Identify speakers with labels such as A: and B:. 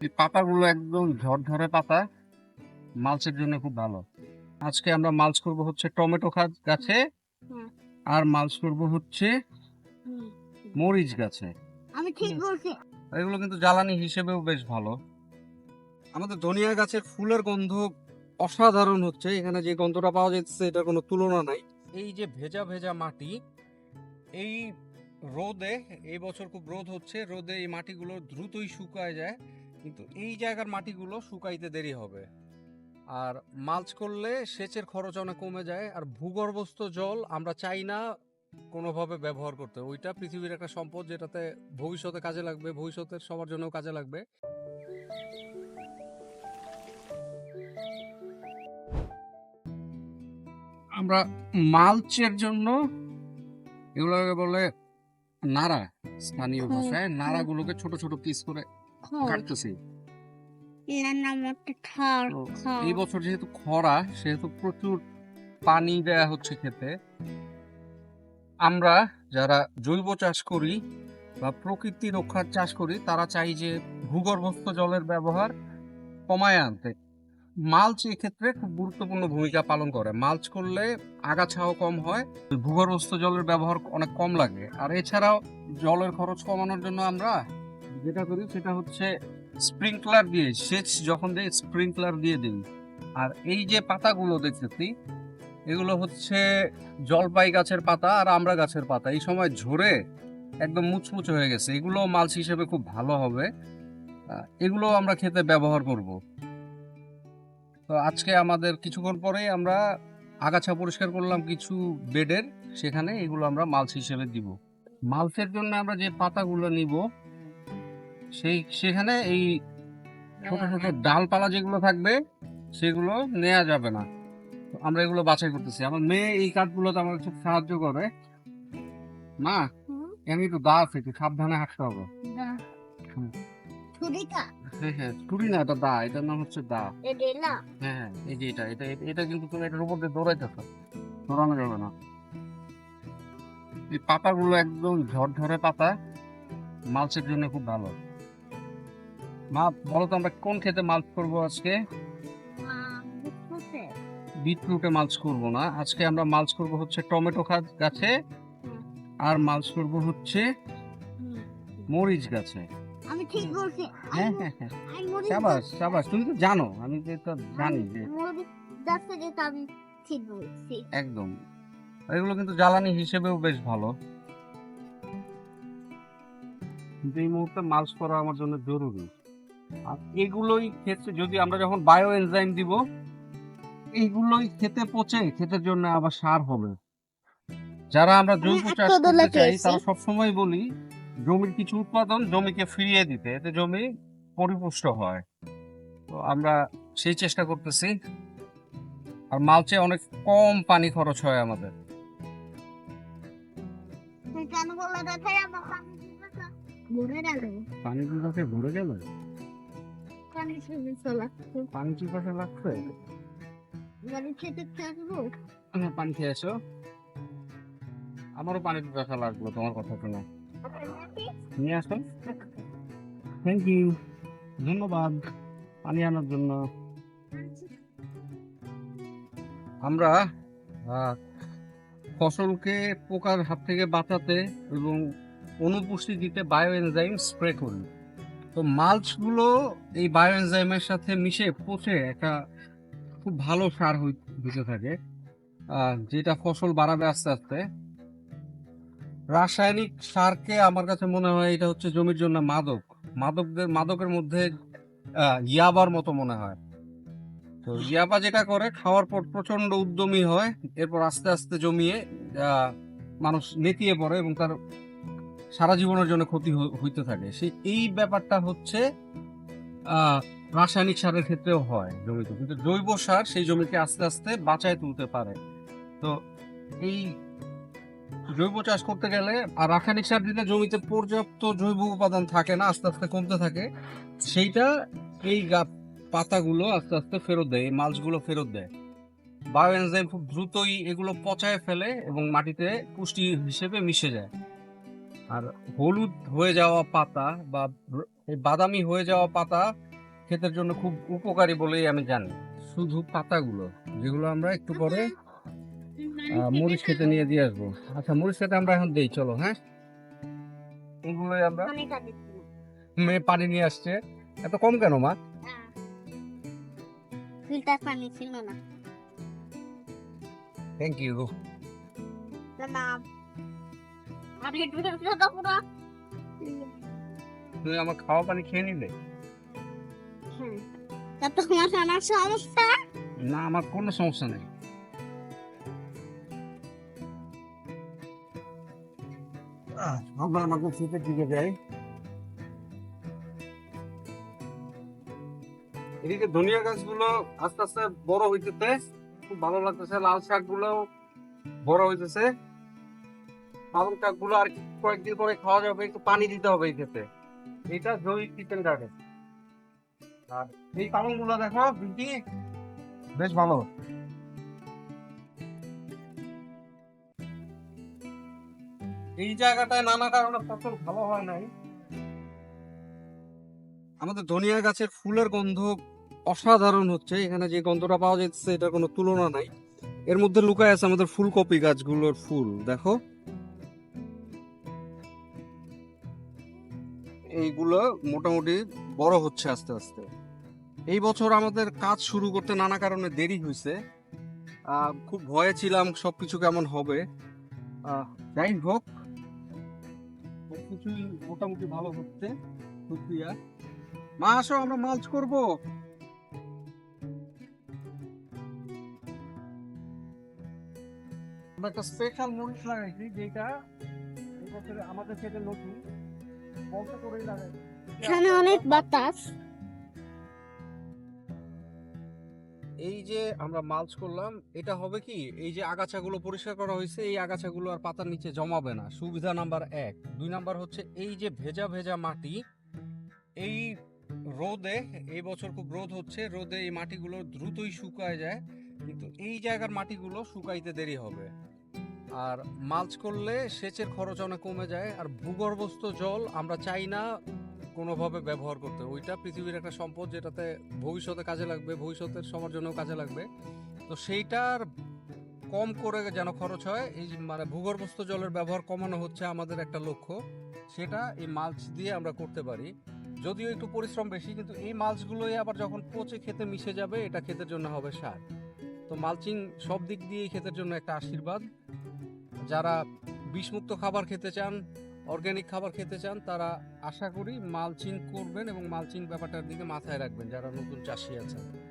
A: এই পাতাগুলো একদম ঝরঝরে পাতা। মালচের জন্য খুব ভালো। আজকে আমরা মালচ করব হচ্ছে টমেটো গাছে আর মালচ করব হচ্ছে মরিচ গাছে।
B: আমি ঠিক বলছি।
A: এগুলো কিন্তু জ্বালানি হিসেবেও বেশ ভালো। আমাদের ধনিয়া গাছের ফুলের গন্ধ অসাধারণ হচ্ছে। এখানে যে গন্ধটা পাওয়া যাচ্ছে এটার কোনো তুলনা নাই। এই যে ভেজা ভেজা মাটি এই রোদে এই বছর খুব রোদ হচ্ছে রোদে এই মাটিগুলো দ্রুতই শুকায় যায়। কিন্তু এই জায়গার মাটিগুলো শুকাইতে দেরি হবে। আর মালচ করলে সেচের খরচ অনেক কমে যায় আর ভূগর্ভস্থ জল আমরা চাই না কোনোভাবে ব্যবহার করতে। ওইটা পৃথিবীর একটা সম্পদ যেটাতে ভবিষ্যতে কাজে লাগবে ভবিষ্যতের সবার জন্য কাজে লাগবে। আমরা মালচের জন্য এগুলোকে বলে নাড়া স্থানীয় ভাষায়। নাড়াগুলোকে ছোট ছোট পিস করে কাটতেছি। এই বছর যেহেতু খরা সেহেতু প্রচুর পানি দেয়া হচ্ছে খেতে। আমরা যারা জৈব চাষ করি বা প্রকৃতি রক্ষার চাষ করি তারা চাই যে ভূগর্ভস্থ জলের ব্যবহার কমায় আনতে। মালচ এক্ষেত্রে খুব গুরুত্বপূর্ণ ভূমিকা পালন করে। মালচ করলে আগাছাও কম হয় ভূগর্ভস্থ জলের ব্যবহার অনেক কম লাগে। আর এছাড়াও জলের খরচ কমানোর জন্য আমরা যেটা করি সেটা হচ্ছে স্প্রিংকলার দিয়ে সেচ যখন দেয় স্প্রিংকলার দিয়ে দিই। আর এই যে পাতাগুলো দেখতেছি, এগুলো হচ্ছে জলপাই গাছের পাতা আর আমরা গাছের পাতা। এই সময় ঝরে একদম মুচমুচে হয়ে গেছে। এগুলো মালচ হিসেবে খুব ভালো হবে। এগুলো আমরা খেতে ব্যবহার করব। তো আজকে আমাদের কিছুক্ষণ পরেই আমরা আগাছা পরিষ্কার করলাম কিছু বেডের। সেখানে এগুলো আমরা মালচ হিসেবে দিব। মালচের জন্য আমরা যে পাতাগুলো নিব সেই সেখানে এই ছোট ছোট ডালপালা যেগুলো থাকবে সেগুলো নেওয়া যাবে না। আমরা এগুলো বাছাই করতেছি। আমার মেয়ে এই কাজগুলোতে আমার খুব সাহায্য করে। মা আমি একটু দা আছে একটু সাবধানে হাঁটতে হবে। হ্যাঁ হ্যাঁ ছুরি না এটা দা এটার নাম হচ্ছে দা। হ্যাঁ হ্যাঁ এই যে এটা এটা এটা- কিন্তু তুমি এটার উপর দিয়ে দৌড়াইতেছো দৌড়ানো যাবে না। এই পাতাগুলো একদম ঝরঝরে পাতা। মালচের জন্য খুব ভালো। মা বলো তো আমরা কোন খেতে মালচ করব আজকে? বিটরুটে মালচ করব না। আজকে আমরা মালচ করব হচ্ছে টমেটো গাছে আর মালচ করব হচ্ছে মরিচ গাছে।
B: আমি ঠিক বলছি।
A: হ্যাঁ হ্যাঁ হ্যাঁ। সাবাস সাবাস তুমি তো জানো আমি যে তো জানি যে
B: মরিচ গাছটা যেটা আমি ঠিক বলছি।
A: একদম। এগুলো কিন্তু জ্বালানি হিসেবেও বেশ ভালো। কিন্তু এই মুহূর্তে মালচ করা আমার জন্য জরুরি। এগুলোই ক্ষেত্রে যদি আমরা যখন বায়ো এনজাইম দিব এইগুলোই খেতে পচে ক্ষেতের জন্য আবার সার হবে। যারা আমরা জৈব চাষ করতে চাই তারা সবসময় বলি জমির কিছু উৎপাদন জমিকে ফিরিয়ে দিতে এতে জমি পরিপুষ্ট হয়। তো আমরা সেই চেষ্টা করতেছি। আর মালচে অনেক কম পানি খরচ হয় আমাদের।
B: পানি
A: বিভাগে ভরে গেল।
B: পানি শুনে চলা।
A: পানি চিপাশে লাগছে?
B: গাড়ি খেতে থাকব।
A: হ্যাঁ পানি খেয়ে এসো আমারও পানি পিপাসা লাগল তোমার কথা শুনে। নিয়ে আসো। থ্যাংক ইউ ধন্যবাদ পানি আনার জন্য। আমরা ফসলকে পোকার হাত থেকে বাঁচাতে এবং অনুপুষ্টি দিতে বায়ো এনজাইম স্প্রে করি। তো মালচগুলো এই বায়ো এনজাইমের সাথে মিশে পচে একটা খুব ভালো সার হই- হইতে থাকে যেটা ফসল বাড়াবে আস্তে আস্তে। রাসায়নিক সারকে আমার কাছে মনে হয় এটা হচ্ছে জমির জন্য মাদক। মাদকদের, মাদকের মধ্যে ইয়াবার মতো মনে হয়। তো ইয়াবা যেটা করে, খাওয়ার পর প্রচণ্ড উদ্যমী হয়, এরপর আস্তে আস্তে জমিয়ে মানুষ নেতিয়ে পড়ে এবং তার সারা জীবনের জন্য ক্ষতি হইতে থাকে। সেই এই ব্যাপারটা হচ্ছে রাসায়নিক সারের ক্ষেত্রেও হয় জমিতে। কিন্তু জৈব সার সেই জমিকে আস্তে আস্তে বাঁচায় তুলতে পারে। তো এই জৈব চাষ করতে গেলে আর রাসায়নিক সার দিলে জমিতে পর্যাপ্ত জৈব উপাদান থাকে না, আস্তে আস্তে কমতে থাকে, সেইটা এই পাতাগুলো আস্তে আস্তে ফেরত দেয়, এই মালচগুলো ফেরত দেয়। বায়ো এনজাইম খুব দ্রুতই এগুলো পচায় ফেলে এবং মাটিতে পুষ্টি হিসেবে মিশে যায়। আর হলুদ হয়ে যাওয়া পাতা বা এই বাদামি হয়ে যাওয়া পাতা ক্ষেতের জন্য খুব উপকারী বলেই আমি জানি। শুধু পাতাগুলো যেগুলো আমরা একটু পরে মরিচ খেতে নিয়ে দিয়ে আসব। আচ্ছা মরিচ খেতে আমরা এখন দেই চলো হ্যাঁ? এগুলোই আমরা। মেয়ে পানি নিয়ে আসছে। এত কম কেন মা?
B: হ্যাঁ। ফিল্টার পানি ছিল না।
A: থ্যাংক ইউ তুমি আমার খাওয়া পানি খেয়ে নিলে?
B: হ্যাঁ। তা তোমার আমার সমস্যা?
A: না আমার কোনো সমস্যা নেই। আমরা আমাকে দিকে যাই। এদিকে ধনিয়া গাছগুলো আস্তে আস্তে বড় হইতেছে। খুব ভালো লাগতেছে লাল শাকগুলো বড় হইতেছে। আর কয়েকদিন পরে খাওয়া যাবে, একটু পানি দিতে হবে এই ক্ষেত্রে এটা আর এই দেখো বেশ ভালো। এই জায়গাটায় নানা কারণে ফসল ভালো হয় নাই। আমাদের ধনিয়া গাছের ফুলের গন্ধ অসাধারণ হচ্ছে। এখানে যে গন্ধটা পাওয়া যাচ্ছে, এটার কোনো তুলনা নাই। এর মধ্যে লুকায় আছে আমাদের ফুলকপি গাছগুলোর ফুল, দেখো। এইগুলো মোটামুটি বড় হচ্ছে আস্তে আস্তে। এই বছর আমাদের কাজ শুরু করতে নানা কারণে দেরি হয়েছে খুব ভয়ে ছিলাম সবকিছু কেমন হবে। যাই হোক। সবকিছুই মোটামুটি ভালো হচ্ছে মা, আসো, আমরা মালচ করব। একটা স্পেশাল মরিচ লাগাইছি, যেটা আমাদের ক্ষেত্রে নতুন।
B: এখানে অনেক বাতাস।
A: এই যে আমরা মালচ করলাম এটা হবে কি? এই যে আগাছাগুলো পরিষ্কার করা হয়েছে এই আগাছাগুলো আর পাতার নিচে জমাবে না। সুবিধা নাম্বার এক। দুই নাম্বার হচ্ছে এই যে ভেজা ভেজা মাটি এই রোদে এই বছর খুব রোদ হচ্ছে রোদে এই মাটিগুলো দ্রুতই শুকায় যায় কিন্তু এই জায়গার মাটিগুলো শুকাইতে দেরি হবে। আর মালচ করলে সেচের খরচ অনেক কমে যায়, আর ভূগর্ভস্থ জল আমরা চাই না কোনোভাবে ব্যবহার করতে। ওইটা পৃথিবীর একটা সম্পদ যেটাতে ভবিষ্যতে কাজে লাগবে, ভবিষ্যতের সবার জন্য কাজে লাগবে। তো সেইটার কম করে যেন খরচ হয়, এই মানে ভূগর্ভস্থ জলের ব্যবহার কমানো হচ্ছে আমাদের একটা লক্ষ্য। সেটা এই মালচ দিয়ে আমরা করতে পারি। যদিও একটু পরিশ্রম বেশি, কিন্তু এই মালচগুলোই আবার যখন পচে খেতে মিশে যাবে, এটা ক্ষেতের জন্য হবে সার। তো মালচিং সব দিক দিয়েই ক্ষেতের জন্য একটা আশীর্বাদ। যারা বিষমুক্ত খাবার খেতে চান অর্গ্যানিক খাবার খেতে চান, তারা আশা করি মালচিং করবেন এবং মালচিং ব্যাপারটার দিকে মাথায় রাখবেন, যারা নতুন চাষি আছেন।